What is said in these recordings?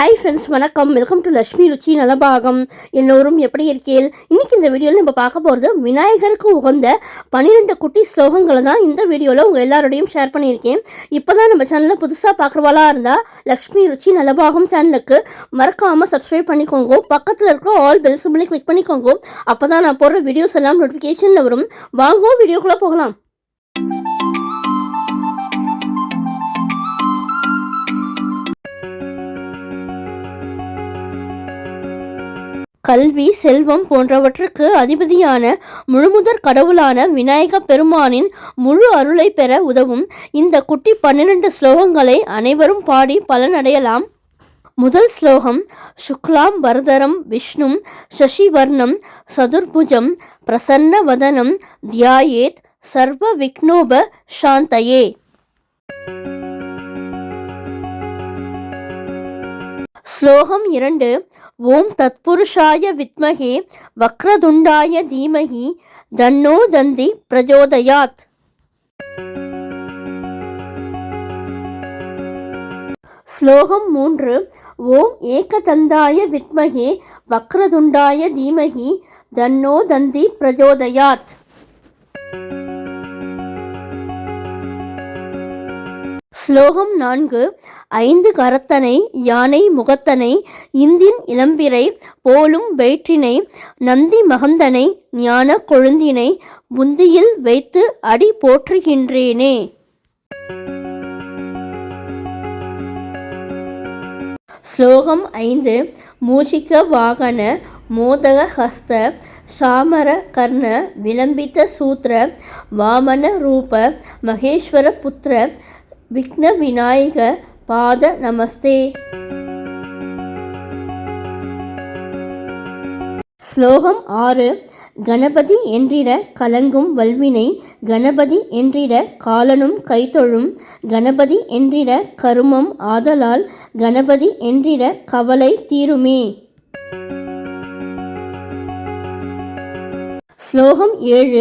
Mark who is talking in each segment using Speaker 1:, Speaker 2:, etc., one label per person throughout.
Speaker 1: hi friends வணக்கம் welcome to Lakshmi Ruchi Nalabagam எல்லோரும் எப்படி இருக்கீள் இன்றைக்கி இந்த வீடியோவில் நம்ம பார்க்க போகிறது விநாயகருக்கு உகந்த பன்னிரெண்டு குட்டி ஸ்லோகங்களை தான் இந்த வீடியோவில் உங்கள் எல்லாரோடையும் ஷேர் பண்ணியிருக்கேன் இப்போ தான் நம்ம சேனலில் புதுசாக பார்க்குறவளாக இருந்தால் லக்ஷ்மி ருச்சி நலபாகம் சேனலுக்கு மறக்காமல் சப்ஸ்கிரைப் பண்ணிக்கோங்க பக்கத்தில் இருக்கிற ஆல் பெல் கிளிக் பண்ணிக்கோங்க அப்போ தான் நான் போடுற வீடியோஸ் எல்லாம் நோட்டிஃபிகேஷனில் வரும் வாங்கவும் வீடியோக்குள்ளே போகலாம்
Speaker 2: கல்வி செல்வம் போன்றவற்றுக்கு அதிபதியான முழுமுதற் கடவுளான விநாயக பெருமானின் முழு அருளை பெற உதவும் இந்த குட்டி பன்னிரண்டு ஸ்லோகங்களை அனைவரும் பாடி பலனடையலாம் முதல் ஸ்லோகம் சுக்லாம் வரதரம் விஷ்ணு சசிவர்ணம் சதுர்புஜம் பிரசன்ன வதனம் தியாயேத் சர்வ விக்னோப சாந்தயே
Speaker 3: ஸ்லோகம் இரண்டு ஓம் தத்புருஷாய வித்மகே வக்ரதுண்டாய தீமகி தன்னோ தந்தி பிரஜோதயாத்
Speaker 4: ஸ்லோகம் மூன்று ஓம் ஏகதந்தாய வித்மகே வக்ரதுண்டாய தீமகி தன்னோ தந்தி பிரஜோதயாத்
Speaker 5: ஸ்லோகம் நான்கு ஐந்து கரத்தனை யானை முகத்தனை இந்தின் இளம்பிரை போலும் வெயிற்றினை நந்தி மகந்தனை ஞான கொழுந்தினை முந்தியில் வைத்து அடி போற்றுகின்றேனே
Speaker 6: ஸ்லோகம் ஐந்து மூஷிக வாகன மோதக ஹஸ்த சாமர கர்ண விளம்பித்த சூத்திர வாமன ரூப மகேஸ்வர புத்திர விக்ன விநாயக பாத நமஸ்தே
Speaker 7: ஸ்லோகம் ஆறு கணபதி என்றிட கலங்கும் வல்வினை கணபதி என்றிட காலனும் கைத்தொழும் கணபதி என்றிட கருமம் ஆதலால் கணபதி என்றிட கவலை தீருமே
Speaker 8: ஸ்லோகம் ஏழு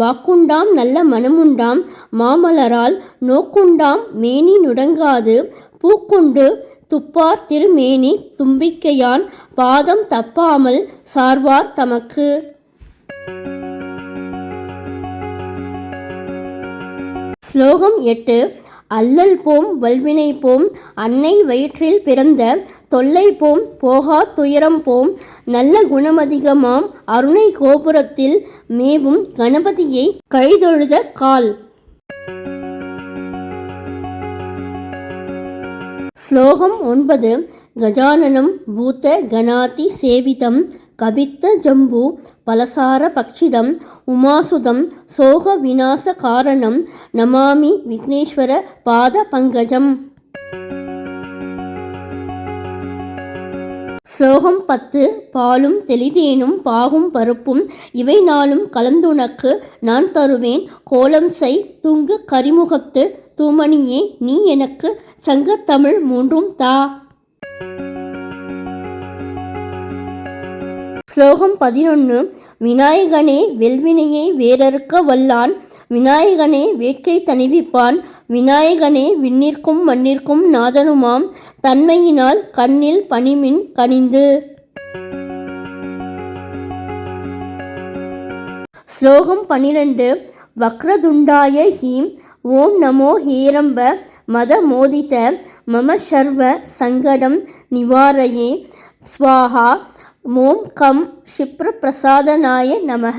Speaker 8: வாக்குண்டாம் நல்ல மனமுண்டாம் மாமலரால் நோக்குண்டாம் மேனி நுடங்காது பூக்குண்டு துப்பார் திருமேனி தும்பிக்கையான் பாதம் தப்பாமல் சார்வார் தமக்கு
Speaker 9: ஸ்லோகம் எட்டு அல்லல் போம் வல்வினை போம் அன்னை வயிற்றில் பிறந்த தொல்லை போம் போகா துயரம் போம் நல்ல குணமதிகமாம் அருணை கோபுரத்தில் மேவும் கணபதியை கழிதொழுத கால்
Speaker 10: ஸ்லோகம் ஒன்பது கஜானனம் பூத்த கணாதி சேவிதம் கவித்த ஜம்பு பலசார பக்ஷிதம் உமாசுதம் சோக விநாச காரணம் நமாமி விக்னேஸ்வர பாத பங்கஜம்
Speaker 11: ஸ்லோகம் பத்து பாலும் தெளிதேனும் பாகும் பருப்பும் இவை நாளும் கலந்துனக்கு நான் தருவேன் கோலம் செய் துங்கு கரிமுகத்து தூமணியே நீ எனக்கு சங்கத்தமிழ் மூன்றும் தா
Speaker 12: ஸ்லோகம் பதினொன்று விநாயகனே வெல்வினையை வேறறுக்க வல்லான் விநாயகனே வேட்கை தணிவிப்பான் விநாயகனே விண்ணிற்கும் மண்ணிற்கும் நாதனுமாம் தன்மையினால் கண்ணில் பணிமின் கனிந்து
Speaker 13: ஸ்லோகம் பனிரெண்டு வக்ரதுண்டாய ஹீம் ஓம் நமோ ஹேரம்ப மத மோதித மம சர்வ சங்கடம் நிவாரயே ஸ்வாஹா மோம் கம் பிரசாதனாய நமக